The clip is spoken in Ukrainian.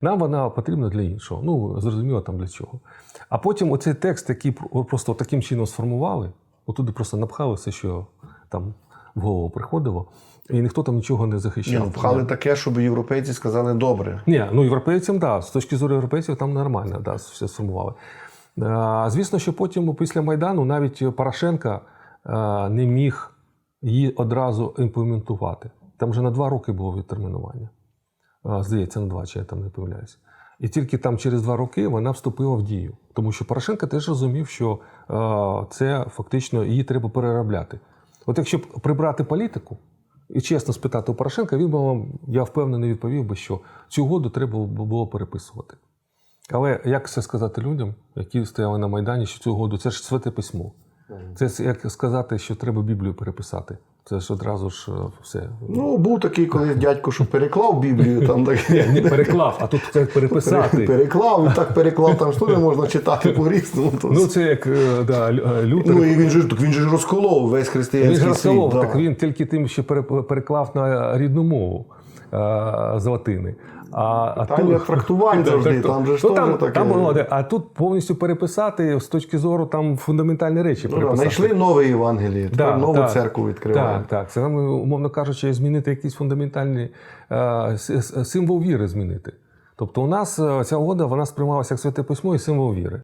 Нам вона потрібна для іншого. Ну, зрозуміло там для чого. А потім оцей текст, який просто таким чином сформували, отуди просто напхали все, що там в голову приходило, і ніхто там нічого не захищав. ну, пхали таке, щоб європейці сказали добре. Ні, ну європейцям, так. Да, з точки зору європейців там нормально, да, все сформували. Е, Звісно, що потім, після Майдану, навіть Порошенка е, не міг її одразу імплементувати. Там вже на два роки було відтермінування. Здається, на два, чи я там не помиляюся. І тільки там через два роки вона вступила в дію. Тому що Порошенко теж розумів, що це фактично її треба переробляти. От якщо б прибрати політику і чесно спитати у Порошенка, він би вам, я впевнений, відповів би, що цю угоду треба було переписувати. Але як це сказати людям, які стояли на Майдані, що цю угоду це ж святе письмо. Це як сказати, що треба Біблію переписати. Це ж одразу ж е, все. Ну, був такий колись дядько, що переклав Біблію, там так Не переклав, а тут переписати. переклав, і так переклав, там що не можна читати по-різному. Ну, це як е, да, е, Лютер. Ну і він же ж так він же розколов весь Він християнський розколов, світ. да. так він тільки тим, що пере- переклав на рідну мову з латини. А, а Питання трактувань завжди, там же ну, там, таке. там а тут повністю переписати з точки зору там фундаментальні речі. Ну, переписати. знайшли нове Євангеліє, тепер Да, нову так. церкву відкривають. Так, так. Це нам, умовно кажучи, змінити якийсь фундаментальний е, символ віри змінити. Тобто у нас е, ця угода вона сприймалася як святе письмо і символ віри.